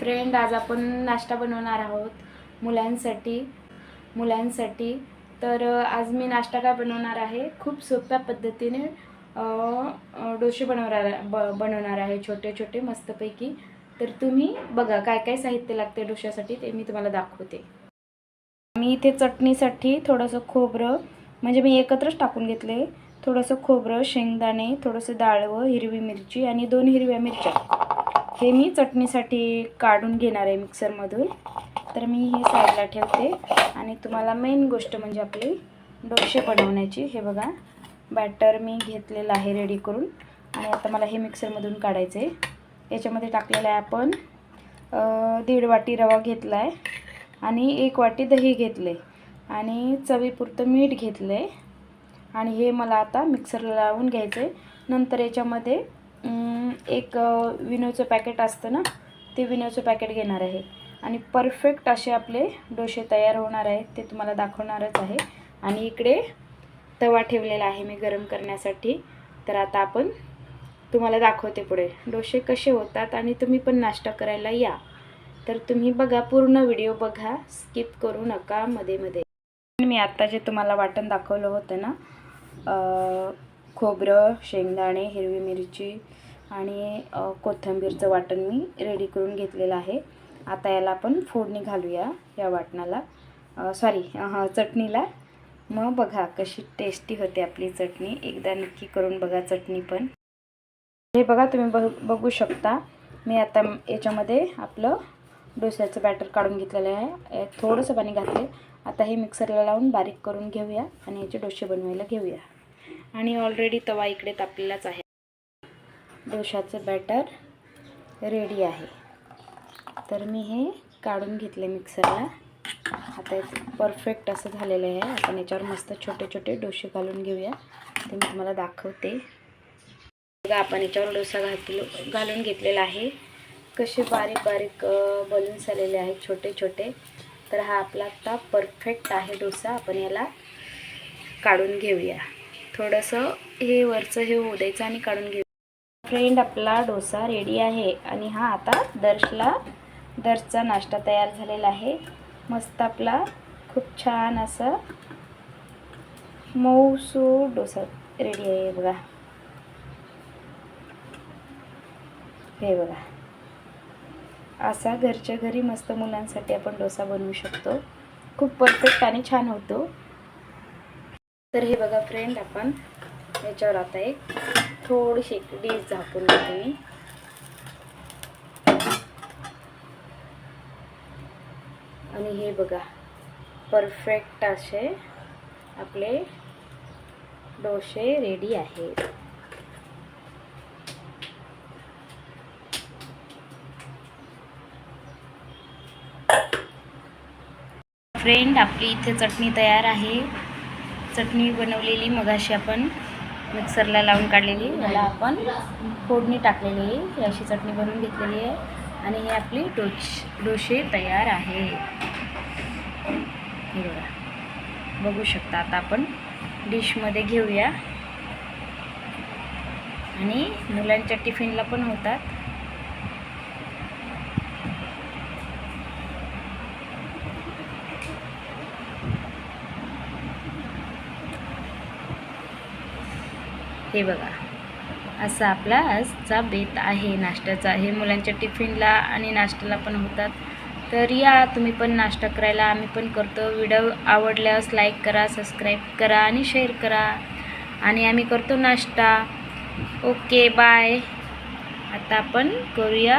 Friend आज आपण नाश्ता बनवणार आहोत मुलांसाठी. मुलांसाठी. तर आज मी नाश्ता काय बनवणार आहे? खूप सोप्या पद्धतीने डोसे बनवणार ब बनवणार आहे छोटे छोटे मस्तपैकी. तर तुम्ही बघा काय काय साहित्य लागते डोश्यासाठी ते मी तुम्हाला दाखवते. मी इथे चटणीसाठी थोडंसं खोबरं म्हणजे मी एकत्रच टाकून घेतले. थोडंसं खोबरं शेंगदाणे थोडंसं डाळवं हिरवी मिरची आणि दोन हिरव्या मिरच्या. हे मी चटणीसाठी काढून घेणार आहे मिक्सरमधून. तर मी हे साईडला ठेवते. आणि तुम्हाला मेन गोष्ट म्हणजे आपली डोसे बनवण्याची. हे बघा बॅटर मी घेतलेलं आहे रेडी करून. आणि आता मला हे मिक्सरमधून काढायचं आहे याच्यामध्ये टाकलेलं आहे आपण दीड वाटी रवा घेतला आहे आणि एक वाटी दही घेतले आणि चवीपुरतं मीठ घेतलं आहे आणि हे मला आता मिक्सरला लावून घ्यायचं आहे नंतर याच्यामध्ये एक विनोचं पॅकेट असतं ना ते विनोचं पॅकेट घेणार आहे. आणि परफेक्ट असे आपले डोसे तयार होणार आहेत ते तुम्हाला दाखवणारच आहे. आणि इकडे तवा ठेवलेला आहे मी गरम करण्यासाठी. तर आता आपण तुम्हाला दाखवते पुढे. डोसे कसे होतात आणि तुम्ही पण नाश्ता करायला या. तर तुम्ही बघा पूर्ण व्हिडिओ बघा स्किप करू नका मध्ये मध्ये. मी आत्ता जे तुम्हाला वाटण दाखवलं होतं ना खोबरं शेंगदाणे हिरवी मिरची आणि कोथिंबीरचं वाटण मी रेडी करून घेतलेलं आहे. आता याला आपण फोडणी घालूया या वाटणाला. सॉरी चटणीला. मग बघा कशी टेस्टी होते आपली चटणी. एकदा नक्की करून बघा चटणी पण. हे बघा तुम्ही बघ बघू शकता. मी आता याच्यामध्ये आपलं डोस्याचं बॅटर काढून घेतलेलं आहे. थोडंसं पाणी घातले आता हे मिक्सरला लावून बारीक करून घेऊया आणि याचे डोसे बनवायला घेऊया. आणि ऑलरेडी तवा इकडे तापलेलाच आहे. डोशाचं बॅटर रेडी आहे. तर मी हे काढून घेतले मिक्सरला आता परफेक्ट असं झालेलं आहे. आपण याच्यावर मस्त छोटे छोटे डोसे घालून घेऊया. ते मी तुम्हाला दाखवते. बघा आपण याच्यावर डोसा घातलो घालून घेतलेला आहे. कसे बारीक बारीक बलून्स आलेले आहेत छोटे छोटे. तर हा आपला आता परफेक्ट आहे डोसा. आपण याला काढून घेऊया. थोडंसं हे वरचं हे होऊ द्यायचं आणि काढून घेऊ. फ्रेंड आपला डोसा रेडी आहे. आणि हा आता दर्शला दर्शचा नाश्ता तयार झालेला आहे. मस्त आपला खूप छान असं मऊसू डोसा रेडी आहे बघा. हे बघा. असा घरच्या घरी मस्त मुलांसाठी आपण डोसा बनवू शकतो. खूप परफेक्ट आणि छान होतो. तर हे बघा फ्रेंड आपण याच्यावर आता एक थोडीशी एक डिश झाकून घेते मी. आणि हे बघा परफेक्ट असे आपले डोसे रेडी आहेत. फ्रेंड आपली इथे चटणी तयार आहे. चटणी बनवलेली मगाशी आपण मिक्सरला लावून काढलेली. याला आपण फोडणी टाकलेली आहे. ही अशी चटणी बनवून घेतलेली आहे. आणि हे आपली डोश डोसे तयार आहे. हे बघा. बघू शकता आता आपण डिशमध्ये घेऊया. आणि मुलांच्या टिफिनला पण होतात. हे बघा. असा आपला आजचा बेत आहे नाश्त्याचा. हे मुलांच्या टिफिनला आणि नाश्त्याला पण होतात. तर या तुम्ही पण नाश्ता करायला आम्ही पण करतो. व्हिडिओ आवडल्यास लाईक करा सबस्क्राईब करा आणि शेअर करा. आणि आम्ही करतो नाश्ता. Okay bye. आता आपण करूया